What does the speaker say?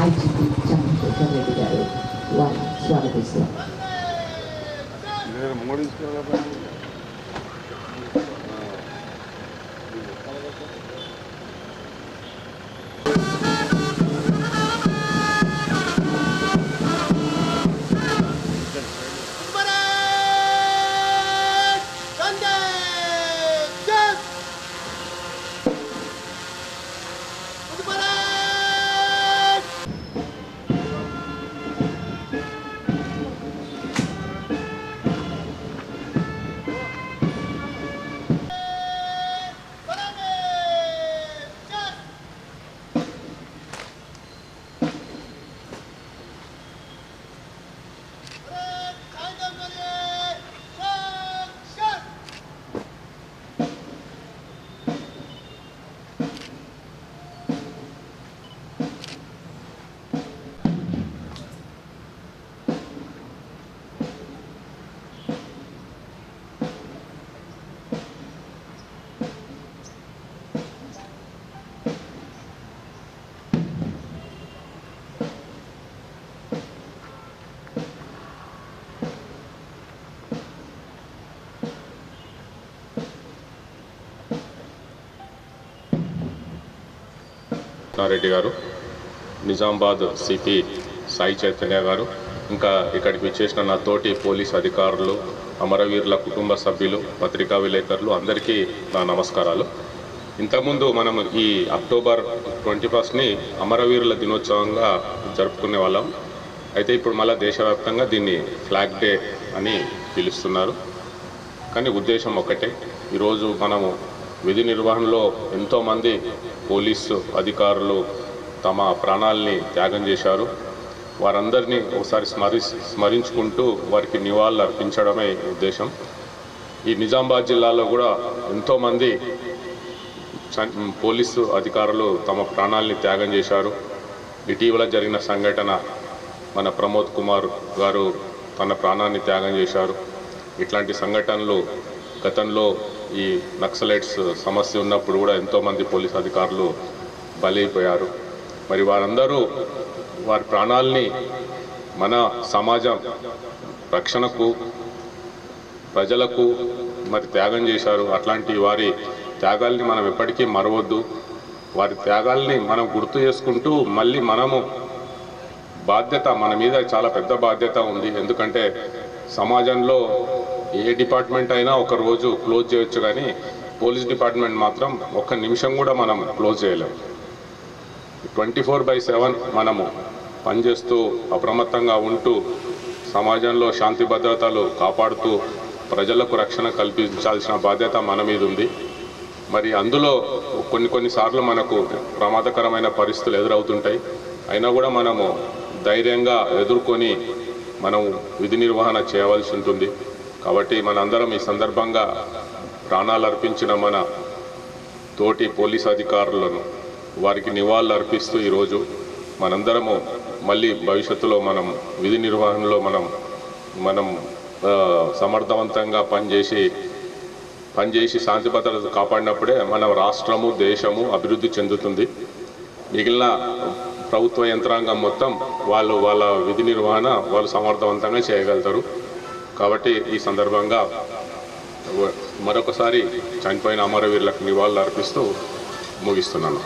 IGP Chandrasekhar Reddy గారు వారిని స్వాగతిస్తారు కృష్ణారెడ్డి గారు నిజామాబాద్ సిపి సాయి చైతన్య గారు ఇంకా ఇక్కడికి విచ్చేసిన నా తోటి పోలీస్ అధికారులు అమరవీరుల కుటుంబ సభ్యులు పత్రికా విలేకరులు అందరికీ నా నమస్కారాలు. ఇంతకుముందు మనం ఈ అక్టోబర్ ట్వంటీ ఫస్ట్ని అమరవీరుల దినోత్సవంగా జరుపుకునే వాళ్ళం. అయితే ఇప్పుడు మళ్ళీ దేశవ్యాప్తంగా దీన్ని ఫ్లాగ్ డే అని పిలుస్తున్నారు. కానీ ఉద్దేశం ఒకటే ఈరోజు మనము విధి నిర్వహణలో ఎంతోమంది పోలీసు అధికారులు తమ ప్రాణాలని త్యాగం చేశారు. వారందరినీ ఒకసారి స్మరి స్మరించుకుంటూ వారికి నివాళులు అర్పించడమే ఉద్దేశం. ఈ నిజామాబాద్ జిల్లాలో కూడా ఎంతోమంది పోలీసు అధికారులు తమ ప్రాణాలని త్యాగం చేశారు. ఇటీవల జరిగిన సంఘటన మన ప్రమోద్ కుమార్ గారు తన ప్రాణాన్ని త్యాగం చేశారు. ఇట్లాంటి సంఘటనలు గతంలో ఈ నక్సలైట్స్ సమస్య ఉన్నప్పుడు కూడా ఎంతోమంది పోలీస్ అధికారులు బలైపోయారు. మరి వారందరూ వారి ప్రాణాల్ని మన సమాజం రక్షణకు ప్రజలకు మరి త్యాగం చేశారు. అట్లాంటి వారి త్యాగాల్ని మనం ఎప్పటికీ మరవద్దు. వారి త్యాగాల్ని మనం గుర్తు చేసుకుంటూ మళ్ళీ మనము బాధ్యత మన మీద చాలా పెద్ద బాధ్యత ఉంది. ఎందుకంటే సమాజంలో ఏ డిపార్ట్మెంట్ అయినా ఒక రోజు క్లోజ్ చేయొచ్చు కానీ పోలీస్ డిపార్ట్మెంట్ మాత్రం ఒక్క నిమిషం కూడా మనం క్లోజ్ చేయలేము ట్వంటీ ఫోర్ బై సెవెన్ మనము పనిచేస్తూ అప్రమత్తంగా ఉంటూ సమాజంలో శాంతి భద్రతలు కాపాడుతూ ప్రజలకు రక్షణ కల్పించాల్సిన బాధ్యత మన మీద ఉంది. మరి అందులో కొన్ని కొన్నిసార్లు మనకు ప్రమాదకరమైన పరిస్థితులు ఎదురవుతుంటాయి. అయినా కూడా మనము ధైర్యంగా ఎదుర్కొని మనం విధి నిర్వహణ చేయవలసి ఉంటుంది. కాబట్టి మనందరం ఈ సందర్భంగా ప్రాణాలు అర్పించిన మన తోటి పోలీస్ అధికారులను వారికి నివాళులు అర్పిస్తూ ఈరోజు మనందరము మళ్ళీ భవిష్యత్తులో మనం విధి నిర్వహణలో మనం మనం సమర్థవంతంగా పనిచేసి పనిచేసి శాంతి భద్రత కాపాడినప్పుడే మన రాష్ట్రము దేశము అభివృద్ధి చెందుతుంది. మిగిలిన ప్రభుత్వ యంత్రాంగం మొత్తం వాళ్ళు వాళ్ళ విధి నిర్వహణ వాళ్ళు సమర్థవంతంగా చేయగలుగుతారు. కాబట్టి ఈ సందర్భంగా మరొకసారి చనిపోయిన అమరవీరులకు నివాళులు అర్పిస్తూ ముగిస్తున్నాను.